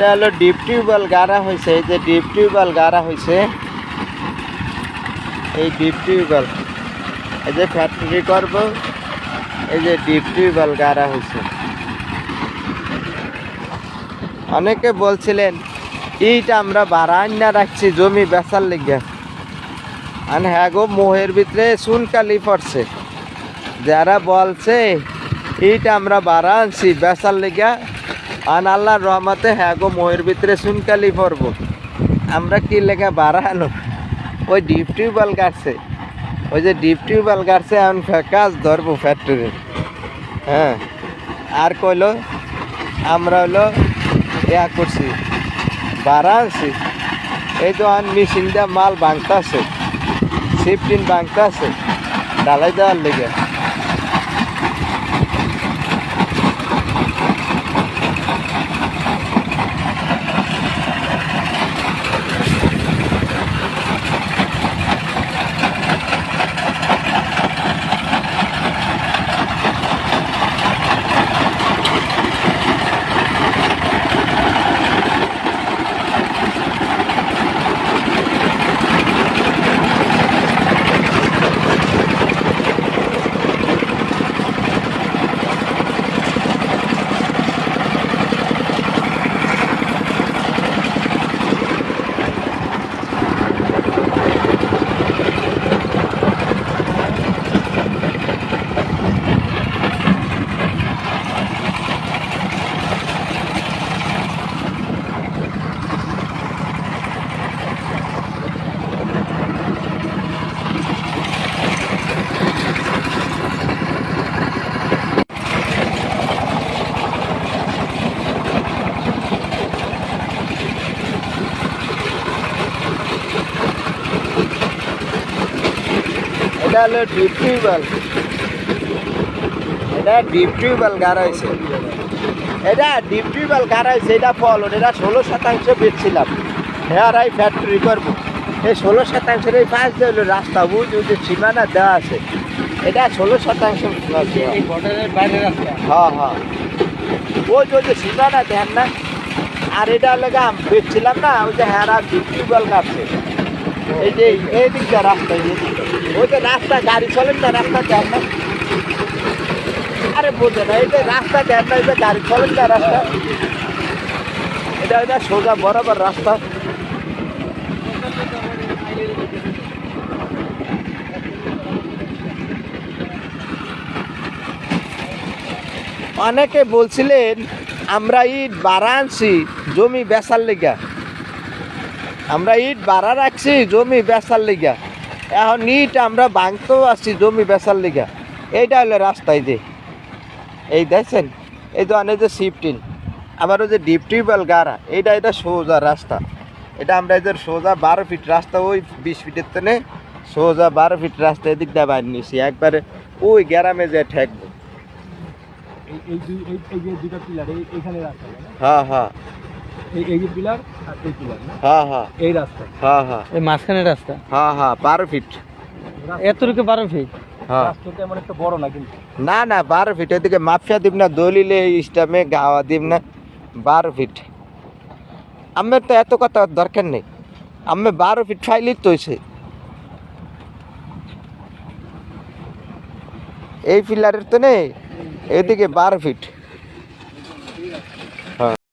এটা হলো deep tubewell গাড়া হয়েছে এই যে ডিপ টিউবওয়েল গাড়া হয়েছে এই ডিপ টিউবওয়েল এই যে ফ্যাক্টরি করব, এই যে ডিপ টিউবওয়েল গাড়া হয়েছে অনেকে বলছিলেন, ইট আমরা বারান্না রাখছি, জমি বেচার লেগে। আর হ্যাঁ গো, মোহের ভিতরে সুনকালি পড়ছে। যারা বলছে, ইট আমরা বাড়া আনছি, বেচার লেগে আন আল্লাহর রহমতে হ্যাঁ গো মোহের ভিতরে সুনকালি পড়ব আমরা কি লেগে বাড়া আনো? ওই ডিপ টিউবওয়েল কাটছে ওই যে ডিপ টিউবওয়েল কাটছে এখন কাজ ধরবো ফ্যাক্টরি হ্যাঁ। আর কইলো, আমরা হলো ইয়া করছি, বাড়া আনছি। এই তো আন মেশিন দিয়ে মাল ভাঙতাছে। সিফটিন ভাঙতাছে ডালাই দেওয়ার লেগে। এটা হলো ডিপ টিউবওয়েল এটা ডিপ টিউবওয়েল গাড়া হয়েছে। এটা ডিপ টিউবওয়েল গাড়া হয়েছে এটা ফল এটা ষোলো শতাংশ বেচছিলাম। হেয়ার আই ফ্যাক্টরি করব। এই ষোলো শতাংশের এই পাঁচ দিয়ে হলো রাস্তা বুঝ যে সীমানা দেওয়া আছে। এটা ষোলো শতাংশ হ্যাঁ হ্যাঁ। ওই যে যে সীমানা দেন না আর এটা লেগে বেচছিলাম না ওই যে হ্যাঁ ডিপ টিউবওয়েল কাটছে এই যে এই দিকটা রাস্তা এই দিকটা ওই যে রাস্তা, গাড়ি চলেন রাস্তা না। আরে না, এই যে রাস্তা না, এই যে গাড়ি চলেন রাস্তা। এটা সোজা, বরাবর রাস্তা। অনেকে বলছিলেন, আমরা ইট বাড়া আনছি, জমি বেচার লেগা। আমরা ইট বাড়া রাখছি, জমি বেচার লেগা। এখন ইট আমরা ভাঙতেও আসছি জমি বেচার লেগা। এইটা হলো রাস্তায় যে। এই দেখছেন? এই তো অনেক যে সিফটিন আবার ওই যে ডিপ টিউবওয়েল গাড়া। এইটা এটা সোজা রাস্তা। এটা আমরা এদের সোজা বারো ফিট রাস্তা ওই বিশ ফিটের তেনে সোজা বারো ফিট রাস্তা এদিক দিয়ে বাইরে নিছি। একবারে ওই গ্যারামে যে ঠেকবো। হ্যাঁ হ্যাঁ। এই এই যে পিলার আর এই পিলার না? হ্যাঁ হ্যাঁ। এই রাস্তা। হ্যাঁ হ্যাঁ। এই মাঝখানে রাস্তা? হ্যাঁ হ্যাঁ বারো ফিট এতটুকু বারো ফিট হ্যাঁ। রাস্তা তেমন একটা বড় না কিন্তু? না না বারো ফিট এদিকে মাফিয়া দিব না দলিলে ইস্টামে গাওয়া দিব না। বারো ফিট আমার তো এত কথা দরকার নেই। আমি বারো ফিট ফাইলি তো হয়েছে এই পিলারের তো নেই। এদিকে বারো ফিট